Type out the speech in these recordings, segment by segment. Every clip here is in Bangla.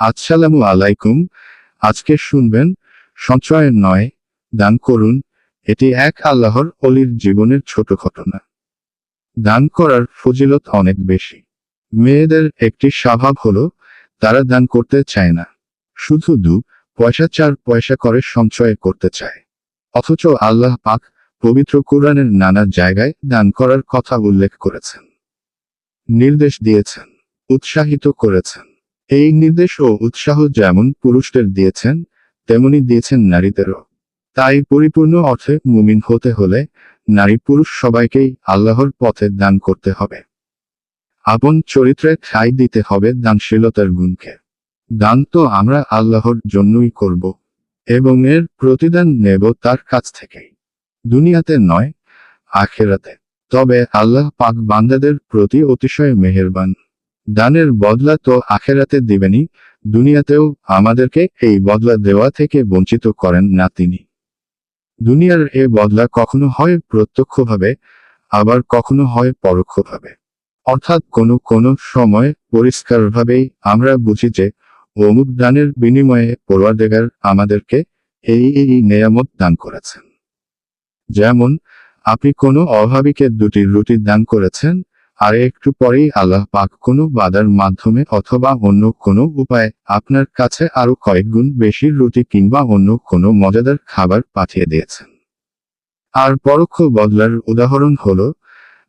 আসসালামু আলাইকুম। আজকে শুনবেন সঞ্চয়ের নয়, দান করুন, এটি এক আল্লাহর অলির জীবনের ছোট ঘটনা। দান করার ফজিলত অনেক বেশি। মেয়েদের একটি স্বভাব হলো, তারা দান করতে চায় না। শুধু দু, পয়সা চার পয়সা করে সঞ্চয় করতে চায়। অথচ আল্লাহ পাক পবিত্র কোরআনের নানা জায়গায় দান করার কথা উল্লেখ করেছেন। নির্দেশ দিয়েছেন, উৎসাহিত করেছেন। এই নির্দেশ ও উৎসাহ যেমন পুরুষদের দিয়েছেন, তেমনি দিয়েছেন নারীদেরও। তাই পরিপূর্ণ অর্থে মুমিন হতে হলে নারী পুরুষ সবাইকেই আল্লাহর পথে দান করতে হবে। আপন চরিত্রে ঠাই দিতে হবে দানশীলতার গুণকে। দান তো আমরা আল্লাহর জন্যই করব, এবং এর প্রতিদান নেব তার কাছ থেকেই। দুনিয়াতে নয়, আখেরাতে। তবে আল্লাহ পাক বান্দাদের প্রতি অতিশয় মেহেরবান। দানের বদলা তো আখেরাতে দিবেনই, দুনিয়াতেও আমাদেরকে এই বদলা দেওয়া থেকে বঞ্চিত করেন না তিনি। দুনিয়ার এ বদলা কখনো হয় প্রত্যক্ষভাবে, আবার কখনো হয় পরোক্ষভাবে। অর্থাৎ কোনো কোনো সময় পরিষ্কারভাবেই আমরা বুঝি যে, অমুক দানের বিনিময়ে পড়ুয়াদেগার আমাদেরকে এই এই নেয়ামত দান করেছেন। যেমন, আপনি কোনো অভাবীকে দুটি রুটি দান করেছেন আর একটু পরেই আল্লাহ পাক কোনো বাদার মাধ্যমে অথবা অন্য কোনো উপায়ে আপনার কাছে আরও কয়েক গুণ বেশি রুটি কিংবা অন্য কোনো মজাদার খাবার পাঠিয়ে দিয়েছেন। আর পরোক্ষ বদলার উদাহরণ হলো,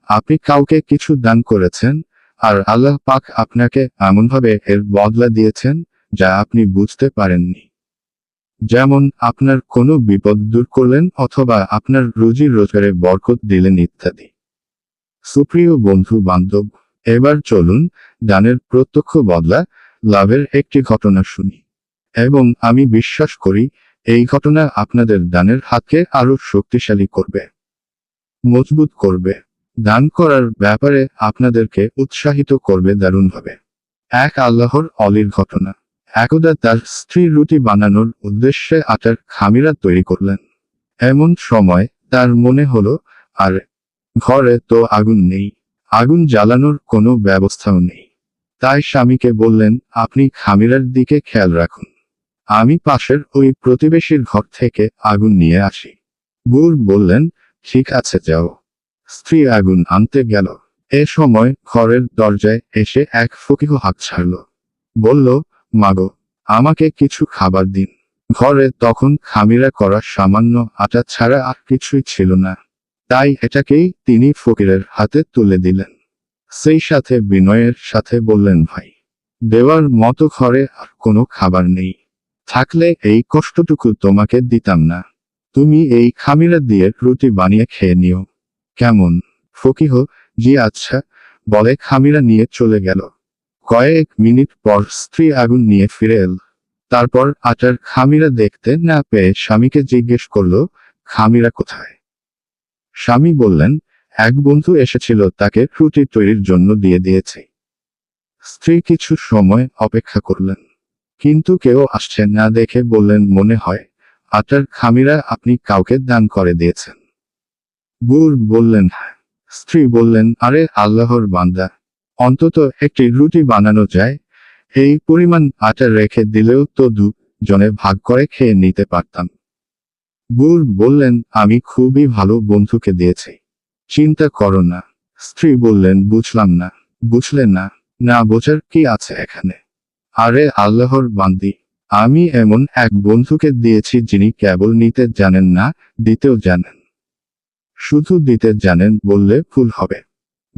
আপনি কাউকে কিছু দান করেছেন, আর আল্লাহ পাক আপনাকে এমনভাবে এর বদলা দিয়েছেন যা আপনি বুঝতে পারেননি। যেমন, আপনার কোনো বিপদ দূর করলেন অথবা আপনার রুজি রোজগারে বরকত দিলেন ইত্যাদি। সুপ্রিয় বন্ধু বান্ধব, এবার চলুন দানের প্রত্যক্ষ বদলা লাভের একটি ঘটনা শুনি। এবং আমি বিশ্বাস করি, এই ঘটনা আপনাদের দানের হাতকে আরও শক্তিশালী করবে, মজবুত করবে, দান করার ব্যাপারে আপনাদেরকে উৎসাহিত করবে দারুণভাবে। এক আল্লাহর অলির ঘটনা। একদা তার স্ত্রী রুটি বানানোর উদ্দেশ্যে আটার খামিরা তৈরি করলেন। এমন সময় তার মনে হলো, আর ঘরে তো আগুন নেই, আগুন জ্বালানোর কোনো ব্যবস্থাও নেই। তাই স্বামীকে বললেন, আপনি খামিরার দিকে খেয়াল রাখুন। আমি পাশের ওই প্রতিবেশীর ঘর থেকে আগুন নিয়ে আসি। বুর বললেন, ঠিক আছে, যাও। স্ত্রী আগুন আনতে গেল। এ সময় ঘরের দরজায় এসে এক ফকিহ হাত ছাড়ল। বলল, মাগো, আমাকে কিছু খাবার দিন। ঘরে তখন খামিরা করা সামান্য আটা ছাড়া আর কিছুই ছিল না। তাই এটাকেই তিনি ফকিরের হাতে তুলে দিলেন। সেই সাথে বিনয়ের সাথে বললেন, ভাই, দেওয়ার মতো ঘরে আর কোনো খাবার নেই। থাকলে এই কষ্টটুকু তোমাকে দিতাম না। তুমি এই খামিরা দিয়ে রুটি বানিয়ে খেয়ে নিও। কেমন? ফকিহ, জি আচ্ছা বলে খামিরা নিয়ে চলে গেল। কয়েক মিনিট পর স্ত্রী আগুন নিয়ে ফিরে এল। তারপর আটার খামিরা দেখতে না পেয়ে স্বামীকে জিজ্ঞেস করল, খামিরা কোথায়? স্বামী বললেন, এক বন্ধু এসেছিল, তাকে রুটি তৈরির জন্য দিয়ে দিয়েছে। স্ত্রী কিছু সময় অপেক্ষা করলেন। কিন্তু কেউ আসছে না দেখে বললেন, মনে হয়, আটার খামিরা আপনি কাউকে দান করে দিয়েছেন। বুর বললেন হ্যাঁ। স্ত্রী বললেন, আরে আল্লাহর বান্দা, অন্তত একটি রুটি বানানো যায়। এই পরিমাণ আটা রেখে দিলেও তো দু জনে ভাগ করে খেয়ে নিতে পারতাম। বুর বললেন, আমি খুবই ভালো বন্ধুকে দিয়েছি। চিন্তা করো না। স্ত্রী বললেন, বুঝলাম না। বুঝলেন না? না, বোঝার কি আছে এখানে? আরে, আল্লাহর বান্দি। আমি এমন এক বন্ধুকে দিয়েছি যিনি কেবল নিতে জানেন না, দিতেও জানেন। শুধু দিতে জানেন বললে ভুল হবে।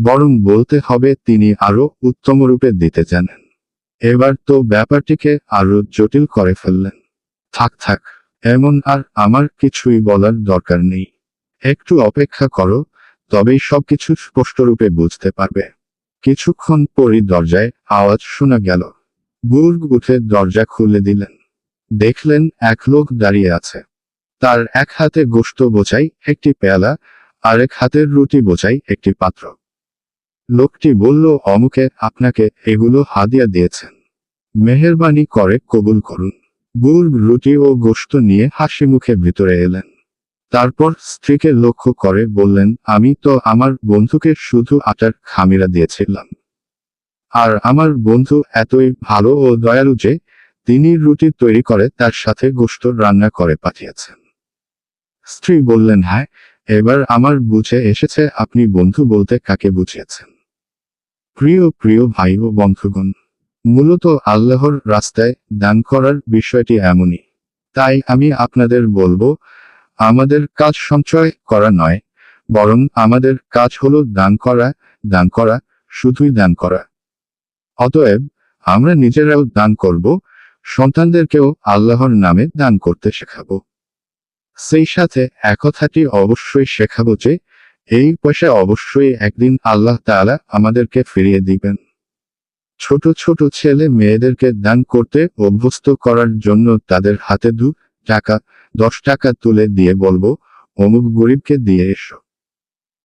বরং বলতে হবে তিনি আরও উত্তমরূপে দিতে জানেন। এবার তো ব্যাপারটিকে আরও জটিল করে ফেললেন। থাক থাক। এমন আর আমার কিছুই বলার দরকার নেই। একটু অপেক্ষা করো, তবেই সবকিছু স্পষ্টরূপে বুঝতে পারবে। কিছুক্ষণ পরই দরজায় আওয়াজ শোনা গেল। বুর্গ উঠে দরজা খুলে দিলেন। দেখলেন এক লোক দাঁড়িয়ে আছে। তার এক হাতে গোস্ত বোঝাই একটি পেয়ালা আরেক হাতের রুটি বোঝাই একটি পাত্র। লোকটি বলল, অমুকে, আপনাকে এগুলো হাদিয়া দিয়েছেন। মেহেরবানি করে কবুল করুন। বুর রুটি ও গোস্ত নিয়ে হাসি মুখে ভিতরে এলেন। তারপর স্ত্রীকে লক্ষ্য করে বললেন, আমি তো আমার বন্ধুকে শুধু আটার খামিরা দিয়েছিলাম। আর আমার বন্ধু এতই ভালো ও দয়ালু যে, তিনি রুটি তৈরি করে তার সাথে গোশত রান্না করে পাঠিয়েছেন। স্ত্রী বললেন হ্যাঁ এবার আমার বুঝে এসেছে, আপনি বন্ধু বলতে কাকে বুঝিয়েছেন? প্রিয় প্রিয় ভাই ও বন্ধুগণ মূলত আল্লাহর রাস্তায় দান করার বিষয়টি এমনই। তাই আমি আপনাদের বলব, আমাদের কাজ সঞ্চয় করা নয়, বরং আমাদের কাজ হলো দান করা দান করা, শুধুই দান করা। অতএব, আমরা নিজেরাও দান করব, সন্তানদেরকেও আল্লাহর নামে দান করতে শেখাব। সেই সাথে একথাটি অবশ্যই শেখাবো যে, এই পয়সা অবশ্যই একদিন আল্লাহ তাআলা আমাদেরকে ফিরিয়ে দিবেন। ছোট ছোট ছেলে মেয়েদেরকে দান করতে অভ্যস্ত করার জন্য তাদের হাতে দু টাকা, দশ টাকা তুলে দিয়ে বলব, অমুক গরিবকে দিয়ে এসো।